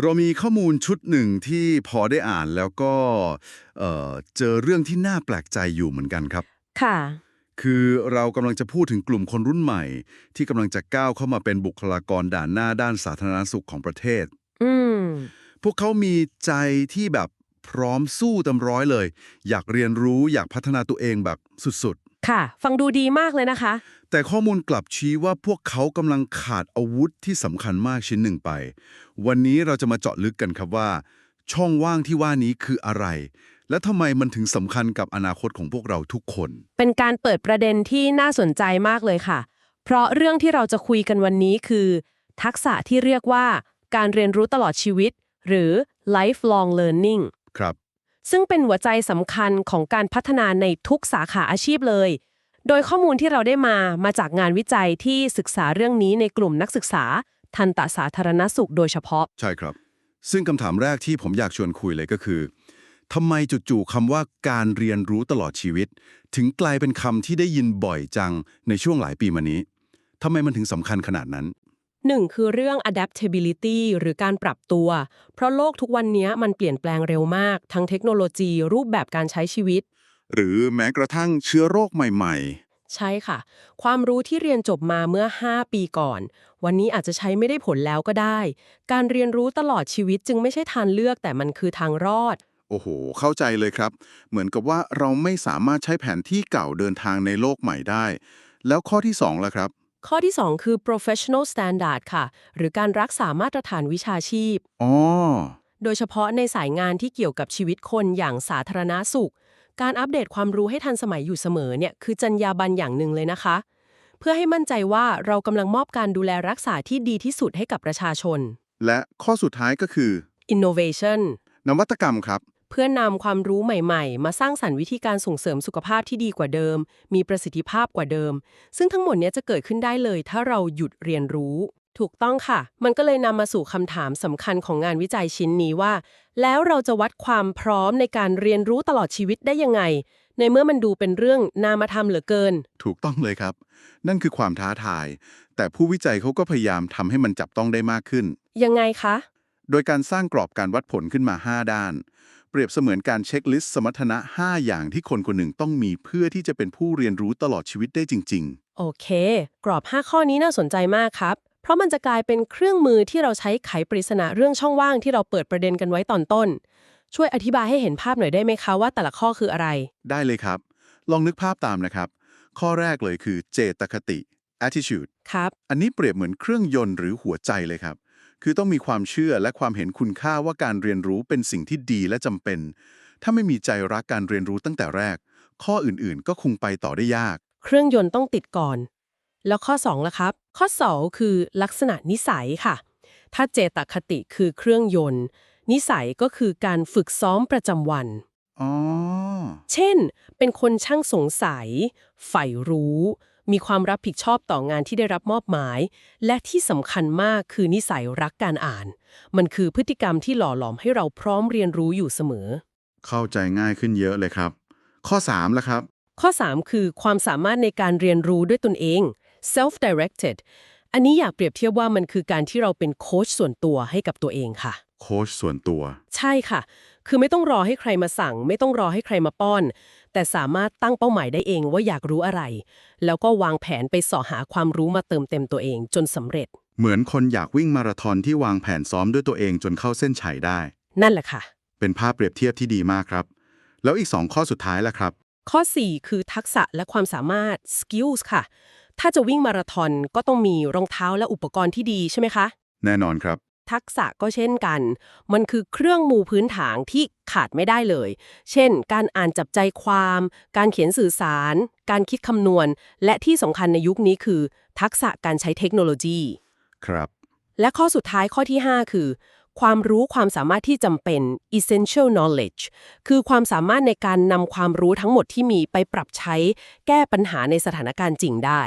เรามีข้อมูลชุดหนึ่งที่พอได้อ่านแล้วก็เอ่อเจอเรื่องที่น่าแปลกใจอยู่เหมือนกันครับ ค่ะ คือเรากำลังจะพูดถึงกลุ่มคนรุ่นใหม่ ที่กำลังจะก้าวเข้ามาเป็นบุคลากรด่านหน้าด้านสาธารณสุขของประเทศ อืม พวกเขามีใจที่แบบพร้อมสู้เต็มร้อยเลย อยากเรียนรู้อยากพัฒนาตัวเองแบบสุด ค่ะ ฟังดูดีมากเลยนะคะๆแต่ข้อมูลกลับชี้ว่าพวกเขากำลังขาดอาวุธที่สำคัญมากชิ้นหนึ่งไป วันนี้เราจะมาเจาะลึกกันครับว่า ช่องว่างที่ว่านี้คืออะไร และทำไมมันถึงสำคัญกับอนาคตของพวกเราทุกคน เป็นการเปิดประเด็นที่น่าสนใจมากเลยค่ะ เพราะเรื่องที่เราจะคุยกันวันนี้คือ ทักษะที่เรียกว่า การเรียนรู้ตลอดชีวิต หรือ lifelong learning ครับ ซึ่งเป็นหัวใจสำคัญของการพัฒนาในทุกสาขาอาชีพเลย โดยข้อมูลที่เราได้มามาจากงานวิจัยที่ศึกษาเรื่องนี้ในกลุ่มนักศึกษา ทันตสาธารณสุขโดยเฉพาะ ใช่ครับ ซึ่งคำถามแรกที่ผมอยากชวนคุยเลยก็คือทำไมจู่ๆคำว่าการเรียนรู้ตลอดชีวิต ถึงกลายเป็นคำที่ได้ยินบ่อยจังในช่วงหลายปีมานี้ทำไมมันถึงสำคัญขนาดนั้น หนึ่งคือเรื่อง adaptability หรือการปรับตัว เพราะโลกทุกวันนี้มันเปลี่ยนแปลงเร็วมาก ทั้งเทคโนโลยีรูปแบบการใช้ชีวิต หรือแม้กระทั่งเชื้อโรคใหม่ใช่ค่ะ ความรู้ที่เรียนจบมาเมื่อ 5 ปีก่อน วันนี้อาจจะใช้ไม่ได้ผลแล้วก็ได้ การเรียนรู้ตลอดชีวิตจึงไม่ใช่ทางเลือกแต่มันคือทางรอด โอ้โห เข้าใจเลยครับ เหมือนกับว่าเราไม่สามารถใช้แผนที่เก่าเดินทางในโลกใหม่ได้ แล้วข้อที่2ล่ะครับ ข้อที่ 2 คือ professional standard ค่ะ หรือการรักษามาตรฐานวิชาชีพ อ๋อ โดยเฉพาะในสายงานที่เกี่ยวกับชีวิตคนอย่างสาธารณาสุข การอัปเดตความรู้ให้ทันสมัยอยู่เสมอเนี่ยคือจรรยาบรรณอย่างหนึ่งเลยนะคะ เพื่อให้มั่นใจว่าเรากำลังมอบการดูแลรักษาที่ดีที่สุดให้กับประชาชน และข้อสุดท้ายก็คือ innovation นวัตกรรมครับ เพื่อนำความรู้ใหม่ๆ มาสร้างสรรค์วิธีการส่งเสริมสุขภาพที่ดีกว่าเดิม มีประสิทธิภาพกว่าเดิม ซึ่งทั้งหมดเนี้ยจะเกิดขึ้นได้เลย ถ้าเราหยุดเรียนรู้ ถูกต้องค่ะ มันก็เลยนำมาสู่คำถามสำคัญของงานวิจัยชิ้นนี้ว่า แล้วเราจะวัดความพร้อมในการเรียนรู้ตลอดชีวิตได้ยังไง ในเมื่อมันดูเป็นเรื่องนามธรรมเหลือเกิน ถูกต้องเลยครับ นั่นคือความท้าทาย แต่ผู้วิจัยเขาก็พยายามทำให้มันจับต้องได้มากขึ้น ยังไงคะ โดยการสร้างกรอบการวัดผลขึ้นมา 5 ด้าน เปรียบเสมือนการเช็คลิสต์สมรรถนะ 5 อย่างที่คนคนหนึ่งต้องมีเพื่อที่จะเป็นผู้เรียนรู้ตลอดชีวิตได้จริง โอเค กรอบ 5 ข้อนี้น่าสนใจมากครับ เพราะมันจะกลายเป็นเครื่องมือที่เราใช้ไขปริศนาเรื่องช่องว่างที่เราเปิดประเด็นกันไว้ตอนต้น ช่วยอธิบายให้เห็นภาพหน่อยได้ไหมคะว่าแต่ละข้อคืออะไร ๆ ได้เลยครับ ลองนึกภาพตามนะครับ ข้อแรกเลยคือเจตคติ attitude ครับ อันนี้เปรียบเหมือนเครื่องยนต์หรือหัวใจเลยครับ คือต้องมีความเชื่อและความเห็นคุณค่าว่าการเรียนรู้เป็นสิ่งที่ดีและจำเป็น ถ้าไม่มีใจรักการเรียนรู้ตั้งแต่แรก ข้ออื่นๆ ก็คงไปต่อได้ยาก เครื่องยนต์ต้องติดก่อน แล้วข้อ2ล่ะครับ ข้อ 2 คือลักษณะนิสัยค่ะ ถ้าเจตคติคือเครื่องยนต์ นิสัยก็คือการฝึกซ้อมประจำวัน อ๋อ เช่น เป็นคนช่างสงสัย ใฝ่รู้ มีความรับผิดชอบต่องานที่ได้รับมอบหมาย และที่สำคัญมากคือนิสัยรักการอ่าน มันคือพฤติกรรมที่หล่อหลอมให้เราพร้อมเรียนรู้อยู่เสมอ เข้าใจง่ายขึ้นเยอะเลยครับ ข้อ3ล่ะครับ ข้อ 3 คือความสามารถในการเรียนรู้ด้วยตนเอง self-directed อันนี้อยากเปรียบเทียบว่ามันคือการที่เราเป็นโค้ชส่วนตัวให้กับตัวเองค่ะ โค้ชส่วนตัว ใช่ค่ะ คือไม่ต้องรอให้ใครมาสั่ง ไม่ต้องรอให้ใครมาป้อน แต่สามารถตั้งเป้าหมายได้เองว่าอยากรู้อะไร แล้วก็วางแผนไปเสาะหาความรู้มาเติมเต็มตัวเองจนสำเร็จ เหมือนคนอยากวิ่งมาราธอนที่วางแผนซ้อมด้วยตัวเองจนเข้าเส้นชัยได้ นั่นแหละค่ะ เป็นภาพเปรียบเทียบที่ดีมากครับ แล้วอีก 2 ข้อสุดท้ายล่ะครับ ข้อ 4 คือทักษะและความสามารถ skills ค่ะ ถ้าจะวิ่งมาราธอนก็ต้องมีรองเท้าและอุปกรณ์ที่ดีใช่ไหมคะ แน่นอนครับ ทักษะก็เช่นกัน มันคือเครื่องมือพื้นฐานที่ขาดไม่ได้เลย เช่น การอ่านจับใจความ การเขียนสื่อสาร การคิดคำนวณ และที่สำคัญในยุคนี้คือ ทักษะการใช้เทคโนโลยี ครับ และข้อสุดท้ายข้อที่ 5 คือ ความรู้ความสามารถที่จำเป็น essential knowledge คือความสามารถในการนำความรู้ทั้งหมดที่มีไปปรับใช้ แก้ปัญหาในสถานการณ์จริงได้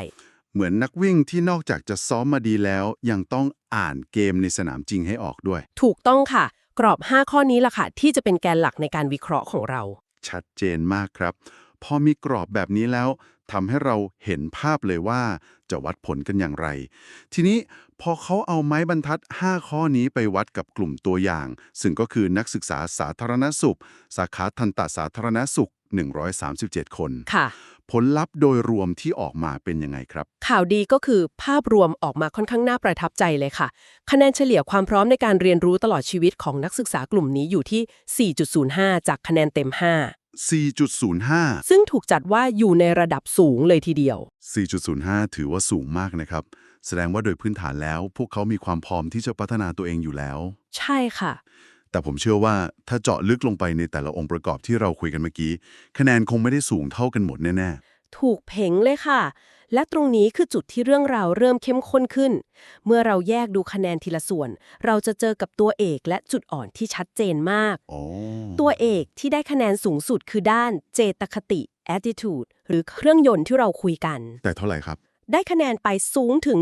เหมือนนักวิ่งที่นอกจากจะซ้อมมาดีแล้ว ยังต้องอ่านเกมในสนามจริงให้ออกด้วย ถูกต้องค่ะ กรอบ 5 ข้อนี้ล่ะค่ะ ที่จะเป็นแกนหลักในการวิเคราะห์ของเรา ชัดเจนมากครับ พอมีกรอบแบบนี้แล้วทำให้เราเห็นภาพเลยว่าจะวัดผลกันอย่างไร ทีนี้พอเขาเอาไม้บรรทัด 5 ข้อนี้ไปวัดกับกลุ่มตัวอย่าง ซึ่งก็คือนักศึกษาสาธารณสุข สาขาทันตสาธารณสุข 137 คนค่ะผลลัพธ์โดยรวมที่ออกมาเป็นยังไงครับ ข่าวดีก็คือภาพรวมออกมาค่อนข้างน่าประทับใจเลยค่ะ คะแนนเฉลี่ยความพร้อมในการเรียนรู้ตลอดชีวิตของนักศึกษากลุ่มนี้อยู่ที่ 4.05 จากคะแนนเต็ม4.05 5ซึ่งถูกจัดว่าอยู่ในระดับสูงเลยทีเดียว 4.05 ถือว่าสูงมากนะครับ แสดงว่าโดยพื้นฐานแล้ว พวกเขามีความพร้อมที่จะพัฒนาตัวเองอยู่แล้ว ใช่ค่ะ แต่ผมเชื่อว่าถ้าเจาะลึกลงไปในแต่ละองค์ประกอบที่เราคุยกันเมื่อกี้ คะแนนคงไม่ได้สูงเท่ากันหมดแน่ถูกเพ่งเลยค่ะ และตรงนี้คือจุดที่เรื่องราวเริ่มเข้มข้นขึ้น เมื่อเราแยกดูคะแนนทีละส่วน เราจะเจอกับตัวเอกและจุดอ่อนที่ชัดเจนมากๆอ๋อตัวเอกที่ได้คะแนนสูงสุดคือด้านเจตคติ attitude หรือเครื่องยนต์ที่เราคุยกัน แต่เท่าไหร่ครับ ได้คะแนนไปสูงถึง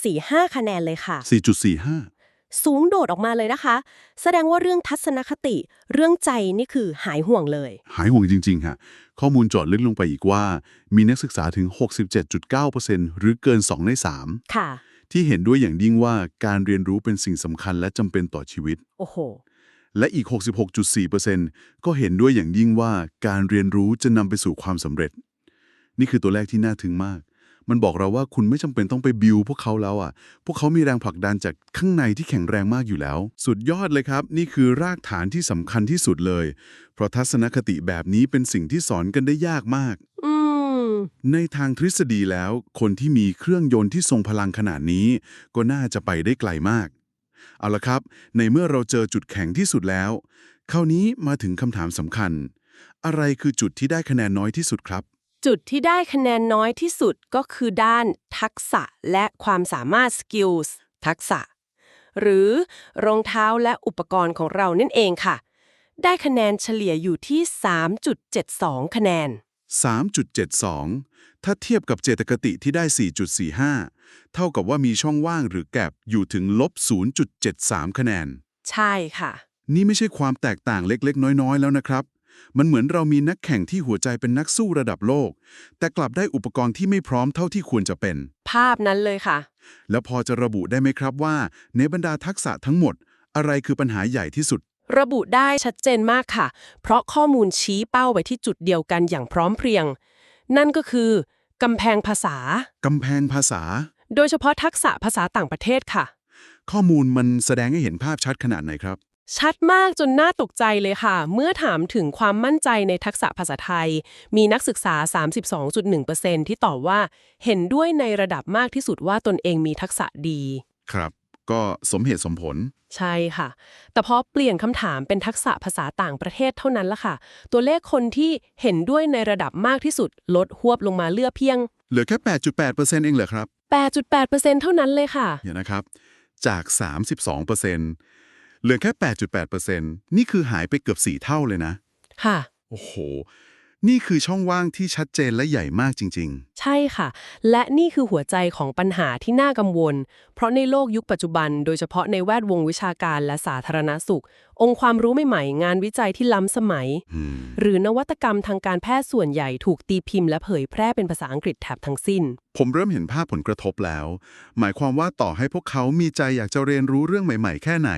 4.45 คะแนนเลยค่ะ 4.45 สูงโดดออกมาเลยนะคะ แสดงว่าเรื่องทัศนคติ เรื่องใจนี่คือหายห่วงเลย หายห่วงจริงๆฮะข้อมูลเจาะลึกลงไปอีกว่า มีนักศึกษาถึง 67.9%หรือเกิน 2 ในค่ะ3ที่เห็นด้วยอย่างยิ่งว่าการเรียนรู้เป็นสิ่งสำคัญและจำเป็นต่อชีวิต โอ้โห และอีก 66.4%ก็เห็นด้วยอย่างยิ่งว่าการเรียนรู้จะนำไปสู่ความสำเร็จ นี่คือตัวแรกที่น่าทึ่งมาก มันบอกเราว่าคุณไม่จำเป็นต้องไปบิวพวกเขาแล้วอะ พวกเขามีแรงผลักดันจากข้างในที่แข็งแรงมากอยู่แล้ว สุดยอดเลยครับ นี่คือรากฐานที่สำคัญที่สุดเลย เพราะทัศนคติแบบนี้เป็นสิ่งที่สอนกันได้ยากมากอืมในทางทฤษฎีแล้ว คนที่มีเครื่องยนต์ที่ทรงพลังขนาดนี้ ก็น่าจะไปได้ไกลมาก เอาละครับ ในเมื่อเราเจอจุดแข็งที่สุดแล้ว คราวนี้มาถึงคำถามสำคัญ อะไรคือจุดที่ได้คะแนนน้อยที่สุดครับ จุดที่ได้คะแนนน้อยที่สุดก็คือด้านทักษะและความสามารถ skills ทักษะ หรือรองเท้าและอุปกรณ์ของเรานั่นเองค่ะ ได้คะแนนเฉลี่ยอยู่ที่ 3.72 คะแนน 3.72 ถ้าเทียบกับเจตคติที่ได้ 4.45 เท่ากับว่ามีช่องว่างหรือแกลบอยู่ถึงลบ 0.73 คะแนน ใช่ค่ะ นี่ไม่ใช่ความแตกต่างเล็กๆ น้อยๆ แล้วนะครับ มันเหมือนเรามีนักแข่งที่หัวใจเป็นนักสู้ระดับโลก แต่กลับได้อุปกรณ์ที่ไม่พร้อมเท่าที่ควรจะเป็น ภาพนั้นเลยค่ะ แล้วพอจะระบุได้ไหมครับว่า ในบรรดาทักษะทั้งหมด อะไรคือปัญหาใหญ่ที่สุด ระบุได้ชัดเจนมากค่ะ เพราะข้อมูลชี้เป้าไปที่จุดเดียวกันอย่างพร้อมเพรียง นั่นก็คือกำแพงภาษา กำแพงภาษา โดยเฉพาะทักษะภาษาต่างประเทศค่ะ ข้อมูลมันแสดงให้เห็นภาพชัดขนาดไหนครับ ชัดมากจนน่าตกใจเลยค่ะ เมื่อถามถึงความมั่นใจในทักษะภาษาไทย มีนักศึกษา 32.1%ที่ตอบว่า เห็นด้วยในระดับมากที่สุดว่าตนเองมีทักษะดี ครับ ก็สมเหตุสมผล ใช่ค่ะ แต่พอเปลี่ยนคำถามเป็นทักษะภาษาต่างประเทศเท่านั้นละค่ะ ตัวเลขคนที่เห็นด้วยในระดับมากที่สุด ลดหวบลงมาเหลือเพียง เหลือแค่ 8.8%เองเหรอครับ8.8%เท่านั้นเลยค่ะ เดี๋ยวนะครับ จาก 32% เหลือแค่ 8.8%นี่คือหายไปเกือบ 4 เท่าเลยนะ ค่ะ โอ้โห นี่คือช่องว่างที่ชัดเจนและใหญ่มากจริง ใช่ค่ะ และนี่คือหัวใจของปัญหาที่น่ากังวล เพราะในโลกยุคปัจจุบัน โดยเฉพาะในแวดวงวิชาการและสาธารณสุข องค์ความรู้ใหม่ๆ งานวิจัยที่ล้ำสมัยๆอืมหรือนวัตกรรมทางการแพทย์ส่วนใหญ่ถูกตีพิมพ์และเผยแพร่เป็นภาษาอังกฤษแถบทั้งสิ้น ผมเริ่มเห็นภาพผลกระทบแล้ว หมายความว่าต่อให้พวกเขามีใจอยากจะเรียนรู้เรื่องใหม่ๆ แค่ไหน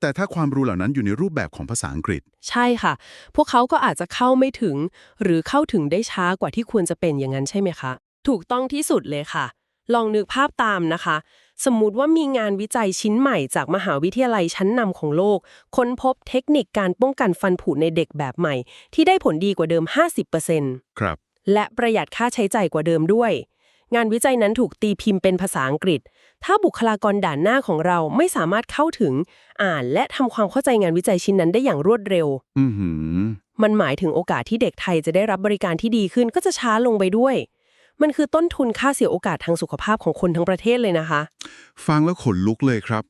แต่ถ้าความรู้เหล่านั้นอยู่ในรูปแบบของภาษาอังกฤษ ใช่ค่ะ พวกเขาก็อาจจะเข้าไม่ถึง หรือเข้าถึงได้ช้ากว่าที่ควรจะเป็นอย่างนั้นใช่ไหมคะ ถูกต้องที่สุดเลยค่ะ ลองนึกภาพตามนะคะ สมมุติว่ามีงานวิจัยชิ้นใหม่จากมหาวิทยาลัยชั้นนำของโลก ค้นพบเทคนิคการป้องกันฟันผุในเด็กแบบใหม่ ที่ได้ผลดีกว่าเดิม 50%ครับ และประหยัดค่าใช้จ่ายกว่าเดิมด้วย งานวิจัยนั้นถูกตีพิมพ์เป็นภาษาอังกฤษ ถ้าบุคลากรด่านหน้าของเราไม่สามารถเข้าถึง อ่านและทำความเข้าใจงานวิจัยชิ้นนั้นได้อย่างรวดเร็ว อือหือ มันหมายถึงโอกาสที่เด็กไทยจะได้รับบริการที่ดีขึ้นก็จะช้าลงไปด้วย มันคือต้นทุนค่าเสียโอกาสทางสุขภาพของคนทั้งประเทศเลยนะคะ ฟังแล้วขนลุกเลยครับ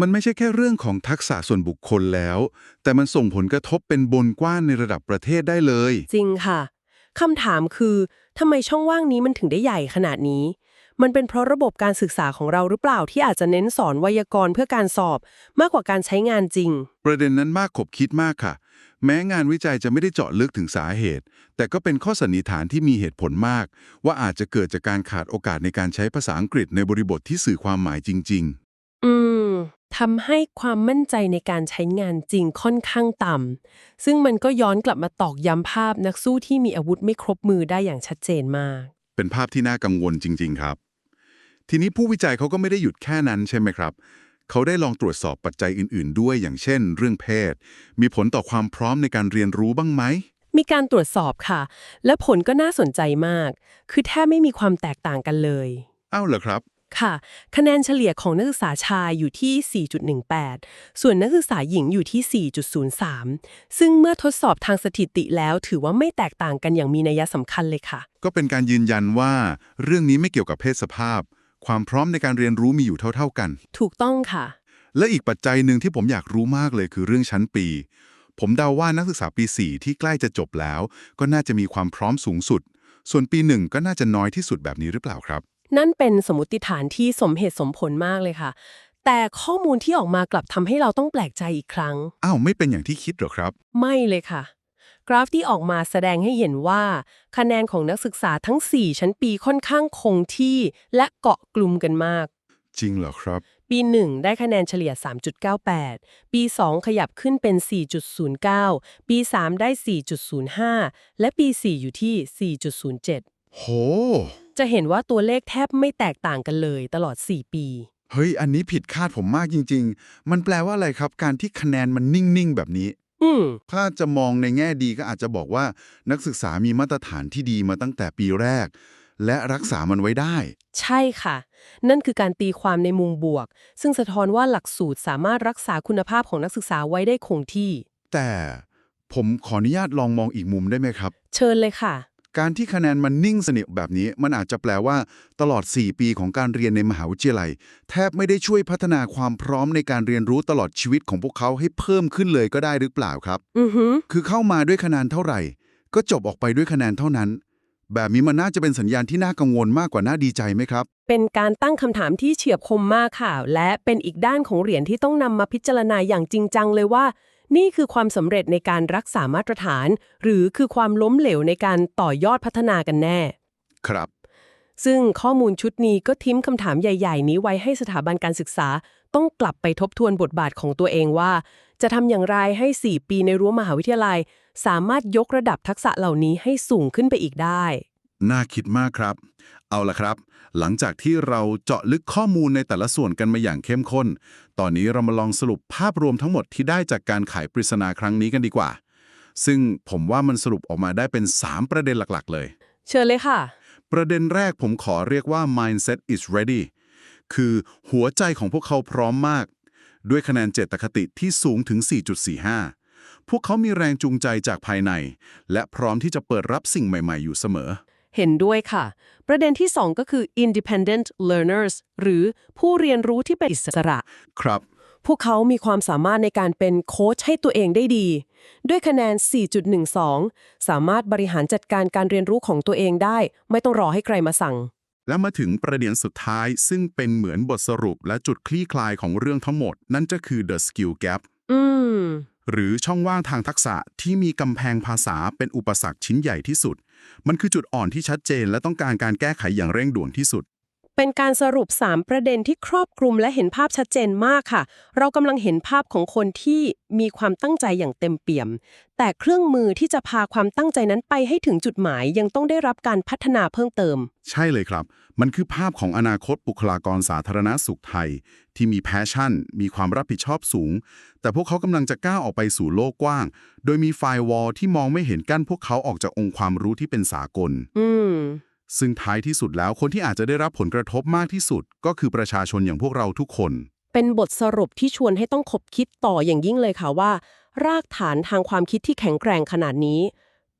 มันไม่ใช่แค่เรื่องของทักษะส่วนบุคคลแล้ว แต่มันส่งผลกระทบเป็นบนกว้านในระดับประเทศได้เลย จริงค่ะคำถามคือทำไมช่องว่างนี้มันถึงได้ใหญ่ขนาดนี้ มันเป็นเพราะระบบการศึกษาของเราหรือเปล่าที่อาจจะเน้นสอนไวยากรณ์เพื่อการสอบ มากกว่าการใช้งานจริง ประเด็นนั้นมากขบคิดมากค่ะ แม้งานวิจัยจะไม่ได้เจาะลึกถึงสาเหตุ แต่ก็เป็นข้อสันนิษฐานที่มีเหตุผลมาก ว่าอาจจะเกิดจากการขาดโอกาสในการใช้ภาษาอังกฤษในบริบทที่สื่อความหมายจริงอืมทำให้ความมั่นใจในการใช้งานจริงค่อนข้างต่ำ ซึ่งมันก็ย้อนกลับมาตอกย้ำภาพนักสู้ที่มีอาวุธไม่ครบมือได้อย่างชัดเจนมากๆเป็นภาพที่น่ากังวลจริง ๆ ครับ ทีนี้ผู้วิจัยเขาก็ไม่ได้หยุดแค่นั้นใช่ไหมครับ เขาได้ลองตรวจสอบปัจจัยอื่น ๆ ด้วยอย่างเช่น เรื่องเพศ มีผลต่อความพร้อมในการเรียนรู้บ้างไหม มีการตรวจสอบค่ะ และผลก็น่าสนใจมาก คือแทบไม่มีความแตกต่างกันเลย อ้าวเหรอครับ ค่ะ คะแนนเฉลี่ยของนักศึกษาชายอยู่ที่ 4.18 ส่วนนักศึกษาหญิงอยู่ที่ 4.03 ซึ่งเมื่อทดสอบทางสถิติแล้วถือว่าไม่แตกต่างกันอย่างมีนัยสำคัญเลยค่ะ ก็เป็นการยืนยันว่า เรื่องนี้ไม่เกี่ยวกับเพศสภาพ ความพร้อมในการเรียนรู้มีอยู่เท่าๆกัน ถูกต้องค่ะ และอีกปัจจัยหนึ่งที่ผมอยากรู้มากเลยคือเรื่องชั้นปี ผมเดาว่านักศึกษาปี 4 ที่ใกล้จะจบแล้ว ก็น่าจะมีความพร้อมสูงสุด ส่วนปีหนึ่งก็น่าจะน้อยที่สุดแบบนี้หรือเปล่าครับ นั่นเป็นสมมติฐานที่สมเหตุสมผลมากเลยค่ะ แต่ข้อมูลที่ออกมากลับทำให้เราต้องแปลกใจอีกครั้ง อ้าวไม่เป็นอย่างที่คิดเหรอครับ ไม่เลยค่ะ กราฟที่ออกมาแสดงให้เห็นว่า คะแนนของนักศึกษาทั้ง 4 ชั้นปีค่อนข้างคงที่ และเกาะกลุ่มกันมาก จริงเหรอครับ ปี 1 ได้คะแนนเฉลี่ย 3.98 ปี 2 ขยับขึ้นเป็น 4.09 ปี 3 ได้ 4.05 และปี 4 อยู่ที่ 4.07 โห จะเห็นว่าตัวเลขแทบไม่แตกต่างกันเลยตลอด 4 ปีเฮ้ย อันนี้ผิดคาดผมมากจริง ๆ มันแปลว่าอะไรครับ การที่คะแนนมันนิ่ง ๆ แบบนี้ อืมถ้าจะมองในแง่ดีก็อาจจะบอกว่านักศึกษามีมาตรฐานที่ดีมาตั้งแต่ปีแรก และรักษามันไว้ได้ ใช่ค่ะ นั่นคือการตีความในมุมบวก ซึ่งสะท้อนว่าหลักสูตรสามารถรักษาคุณภาพของนักศึกษาไว้ได้คงที่ แต่ผมขออนุญาตลองมองอีกมุมได้ไหมครับ เชิญเลยค่ะ การที่คะแนนมันนิ่งสนิทแบบนี้ มันอาจจะแปลว่า ตลอด 4 ปีของการเรียนในมหาวิทยาลัย แทบไม่ได้ช่วยพัฒนาความพร้อมในการเรียนรู้ตลอดชีวิตของพวกเขาให้เพิ่มขึ้นเลยก็ได้หรือเปล่าครับอือหือคือเข้ามาด้วยคะแนนเท่าไหร่ ก็จบออกไปด้วยคะแนนเท่านั้น แบบนี้มันน่าจะเป็นสัญญาณที่น่ากังวลมากกว่าน่าดีใจไหมครับ เป็นการตั้งคำถามที่เฉียบคมมากค่ะ และเป็นอีกด้านของเหรียญที่ต้องนำมาพิจารณาอย่างจริงจังเลยว่า นี่คือความสำเร็จในการรักษามาตรฐาน หรือคือความล้มเหลวในการต่อยอดพัฒนากันแน่ ครับ ซึ่งข้อมูลชุดนี้ก็ทิ้มคำถามใหญ่ ๆ นี้ไว้ให้สถาบันการศึกษา ต้องกลับไปทบทวนบทบาทของตัวเองว่า จะทำอย่างไรให้ 4 ปีในรั้วมหาวิทยาลัย สามารถยกระดับทักษะเหล่านี้ให้สูงขึ้นไปอีกได้ น่าคิดมากครับ เอาละครับ หลังจากที่เราเจาะลึกข้อมูลในแต่ละส่วนกันมาอย่างเข้มข้น ตอนนี้เรามาลองสรุปภาพรวมทั้งหมดที่ได้จากการไขปริศนาครั้งนี้กันดีกว่า ซึ่งผมว่ามันสรุปออกมาได้เป็น 3 ประเด็นหลักๆ เลย เชิญเลยค่ะ ประเด็นแรกผมขอเรียกว่า mindset is ready คือหัวใจของพวกเขาพร้อมมาก ด้วยคะแนนเจตคติที่สูงถึง 4.45 พวกเขามีแรงจูงใจจากภายใน และพร้อมที่จะเปิดรับสิ่งใหม่ ๆ อยู่เสมอ เห็นด้วยค่ะ ประเด็นที่ 2 ก็คือ independent learners หรือผู้เรียนรู้ที่เป็นอิสระ ครับ พวกเขามีความสามารถในการเป็นโค้ชให้ตัวเองได้ดี ด้วยคะแนน 4.12 สามารถบริหารจัดการการเรียนรู้ของตัวเองได้ ไม่ต้องรอให้ใครมาสั่ง และมาถึงประเด็นสุดท้าย ซึ่งเป็นเหมือนบทสรุปและจุดคลี่คลายของเรื่องทั้งหมด นั่นก็คือ the skill gap อืม หรือช่องว่างทางทักษะที่มีกำแพงภาษาเป็นอุปสรรคชิ้นใหญ่ที่สุด มันคือจุดอ่อนที่ชัดเจนและต้องการการแก้ไขอย่างเร่งด่วนที่สุด เป็นการสรุป 3 ประเด็นที่ครอบคลุมและเห็นภาพชัดเจนมากค่ะ เรากำลังเห็นภาพของคนที่มีความตั้งใจอย่างเต็มเปี่ยม แต่เครื่องมือที่จะพาความตั้งใจนั้นไปให้ถึงจุดหมายยังต้องได้รับการพัฒนาเพิ่มเติม ใช่เลยครับ มันคือภาพของอนาคตบุคลากรสาธารณสุขไทย ที่มีแพชชั่น มีความรับผิดชอบสูง แต่พวกเขากำลังจะก้าวออกไปสู่โลกกว้าง โดยมีไฟวอลที่มองไม่เห็นกั้นพวกเขาออกจากองค์ความรู้ที่เป็นสากล อืม ซึ่งท้ายที่สุดแล้วคนที่อาจจะได้รับผลกระทบมากที่สุด ก็คือประชาชนอย่างพวกเราทุกคน เป็นบทสรุปที่ชวนให้ต้องคบคิดต่ออย่างยิ่งเลยค่ะว่า รากฐานทางความคิดที่แข็งแกร่งขนาดนี้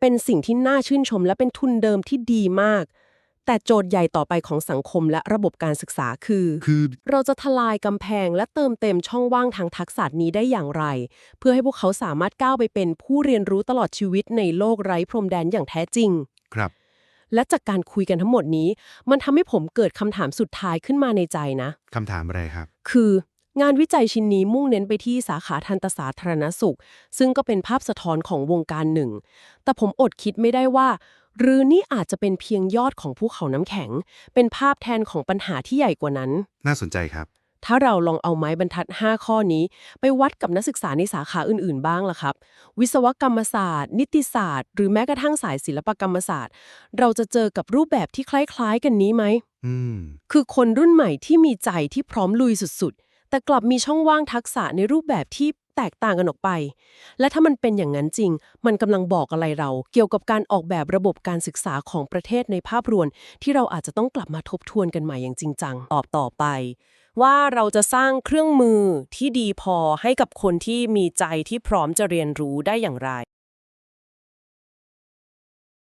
เป็นสิ่งที่น่าชื่นชมและเป็นทุนเดิมที่ดีมาก แต่โจทย์ใหญ่ต่อไปของสังคมและระบบการศึกษาคือ คือเราจะทลายกำแพงและเติมเต็มช่องว่างทางทักษะนี้ได้อย่างไร เพื่อให้พวกเขาสามารถก้าวไปเป็นผู้เรียนรู้ตลอดชีวิตในโลกไร้พรมแดนอย่างแท้จริง ครับ และจากการคุยกันทั้งหมดนี้ มันทำให้ผมเกิดคำถามสุดท้ายขึ้นมาในใจนะ คำถามอะไรครับ คืองานวิจัยชิ้นนี้มุ่งเน้นไปที่สาขาทันตสาธารณสุข ซึ่งก็เป็นภาพสะท้อนของวงการหนึ่ง แต่ผมอดคิดไม่ได้ว่า หรือนี่อาจจะเป็นเพียงยอดของภูเขาน้ำแข็ง เป็นภาพแทนของปัญหาที่ใหญ่กว่านั้น น่าสนใจครับ ถ้าเราลองเอาไม้บรรทัด 5 ข้อนี้ ไปวัดกับนักศึกษาในสาขาอื่นๆ บ้างล่ะครับ วิศวกรรมศาสตร์ นิติศาสตร์ หรือแม้กระทั่งสายศิลปกรรมศาสตร์ เราจะเจอกับรูปแบบที่คล้าย ๆ กันนี้ไหมอืมคือคนรุ่นใหม่ที่มีใจที่พร้อมลุยสุดๆ แต่กลับมีช่องว่างทักษะในรูปแบบที่แตกต่างกันออกไป และถ้ามันเป็นอย่างนั้นจริง มันกำลังบอกอะไรเรา เกี่ยวกับการออกแบบระบบการศึกษาของประเทศในภาพรวมที่เราอาจจะต้องกลับมาทบทวนกันใหม่อย่างจริงจังตอบต่อไป ว่าเราจะสร้างเครื่องมือที่ดีพอให้กับคนที่มีใจที่พร้อมจะเรียนรู้ได้อย่างไร